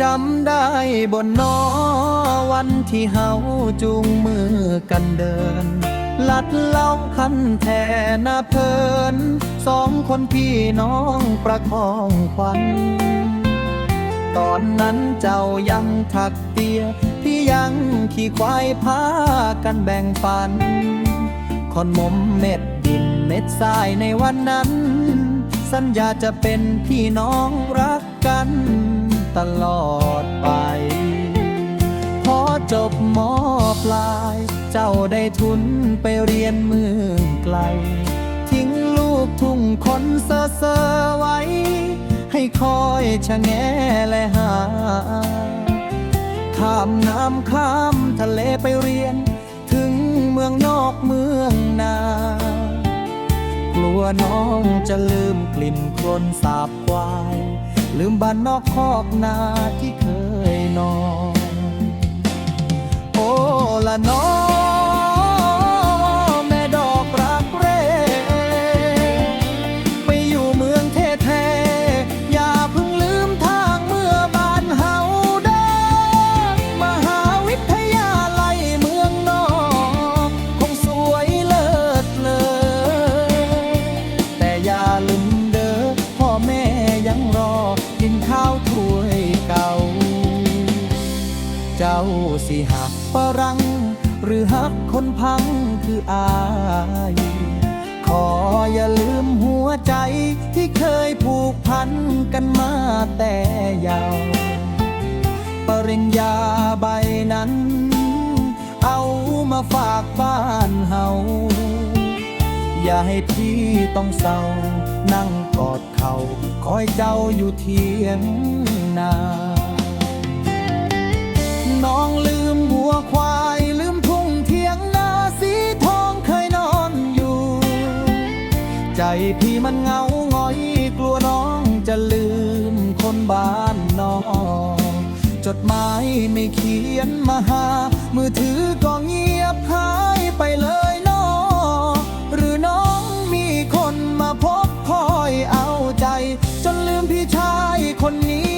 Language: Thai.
จำได้บนนอวันที่เฮาจูงมือกันเดิน ลัดเล่าคันแทนาเพลิน สองคนพี่น้องประคองควันตอนนั้นเจ้ายังถักเตีย พี่ยังขี่ควายพากันแบ่งปันคนมมเม็ดดินเม็ดทรายในวันนั้น สัญญาจะเป็นพี่น้องรักกัน ตลอดไป พอจบมอปลาย เจ้าได้ทุนไปเรียนเมืองไกล ทิ้งลูกทุ่งคนเซอเซอไว้ ให้คอยชะแงและหา ข้ามน้ำข้ามทะเลไปเรียน ถึงเมืองนอกเมืองนากลัวน้องจะลืมกลิ่นคนสาบควาย ลืมบ้านนอกคอกนาที่เคยนอน โอ้ละนอน กินข้าวถ้วยเก่า เจ้าสิหักฝรั่งหรือหักคนพังคืออาย ขออย่าลืมหัวใจที่เคยผูกพันกันมาแต่ยาวปริญญาใบนั้น เอามาฝากบ้านเฮา อย่าให้พี่ต้องเศร้า นั่งกอดเขาคอยเจ้าอยู่เทียงนา น้องลืมวัวควาย ลืมทุ่งเทียงนาสีทองเคยนอนอยู่ ใจพี่มันเหงาหงอยกลัวน้องจะลืมคนบ้านนอกจดหมายไม่เขียนมาหา มือถือก็เงียบ 你。